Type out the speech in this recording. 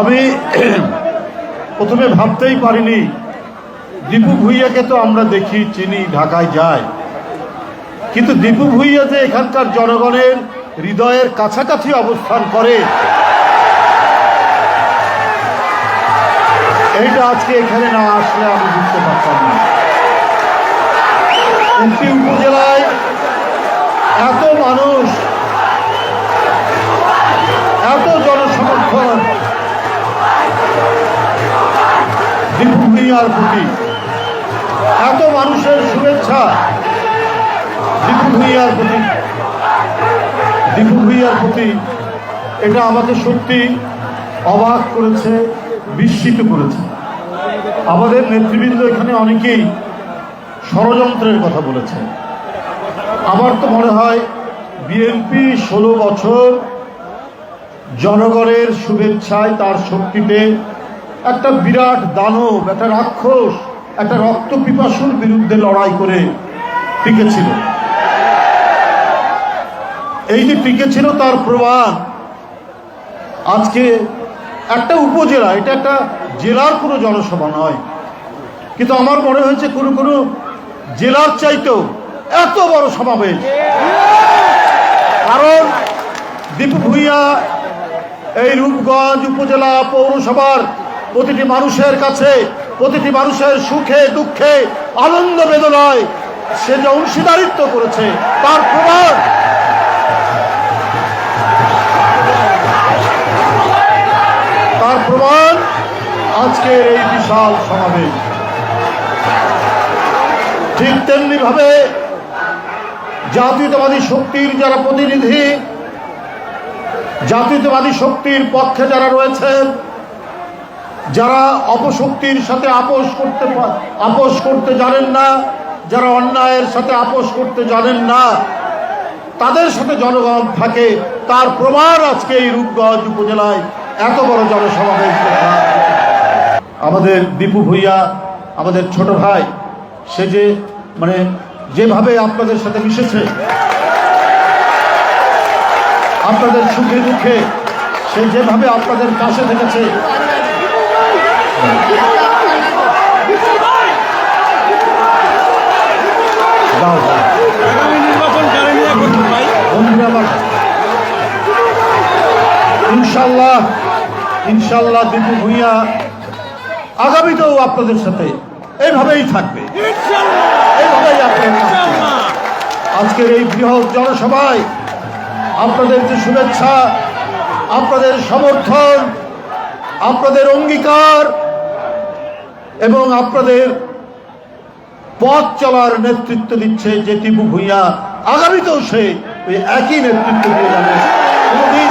আমি প্রথমে ভাবতেই পারিনি, দীপু ভুইয়াকে তো আমরা দেখি, চিনি, ঢাকায় যায়। কিন্তু দীপু ভুইয়া যে এখানকার জনগণের হৃদয়ের কাছাকাছি অবস্থান করে, এইটা আজকে এখানে না আসলে আমি বুঝতে পারতাম না। একটি উপজেলায় এত মানুষ, এত জনসমর্থন দীপু ভুইয়ার প্রতি। এত মানুষের শুভেচ্ছা দীপু ভুইয়ার প্রতি। দীপু ভুইয়ার প্রতি এটা আমাকে সত্যি অবাক করেছে, বিস্মিত করেছে। আমাদের নেতৃবৃন্দ এখানে অনেকেই ষড়যন্ত্রের কথা বলেছে। আমার তো মনে হয় বিএনপি ষোলো বছর জনগণের শুভেচ্ছায় তার শক্তিতে একটা বিরাট দানব, একটা রাক্ষস, একটা রক্ত পিপাসুর বিরুদ্ধে লড়াই করে টিকেছিল। এই যে টিকেছিল তার প্রমাণ, আজকে একটা উপজেলা, এটা একটা জেলার কোনো জনসভা নয়। কিন্তু আমার মনে হয়েছে কোনো কোনো জেলার চাইতেও এত বড় সমাবেশ। কারণ দীপু ভূঁইয়া এই রূপগঞ্জ উপজেলা পৌরসভার প্রতিটি মানুষের কাছে, প্রতিটি মানুষের সুখে, দুঃখে, আনন্দ বেদনায় সে যে অংশীদারিত্ব করেছে, তার প্রমাণ। তার প্রমাণ আজকের এই বিশাল সমাবেশ। ঠিক তেমনি ভাবে জাতীয়তাবাদী শক্তির যারা প্রতিনিধি, জাতীয়তাবাদী শক্তির পক্ষে যারা রয়েছেন যারা অপশক্তির সাথে আপোষ করতে আপোষ করতে জানেন না, যারা অন্যায়ের সাথে আপোষ করতে জানেন না, তাদের সাথে জনগণ থাকে। তার প্রমাণ আজকে এই রূপগঞ্জ উপজেলায়। এত বড় জনসমাবেশ আমাদের দীপু ভূঁইয়া, আমাদের ছোট ভাই, সে যে মানে যেভাবে আপনাদের সাথে মিশেছে, আপনাদের সুখে দুঃখে, সে যেভাবে আপনাদের পাশে থেকেছে দাও, দাও। আগামী নির্বাচন কারে নিয়ে করবেন ভাই বন্ধুরা আমার ইনশাল্লাহ ইনশাল্লাহ দীপু ভূঁইয়া আগামীতেও আপনাদের সাথে এইভাবেই থাকবে। এইভাবেই আপনাদের আজকের এই বৃহৎ জনসভায় আপনাদের যে শুভেচ্ছা আপনাদের সমর্থন আপনাদের অঙ্গীকার এবং আপনাদের পথ চলার নেতৃত্ব দিচ্ছে যে টিপু ভূঁইয়া আগামীতেও সে ওই একই নেতৃত্ব দিয়ে যাবে। কোনোদিন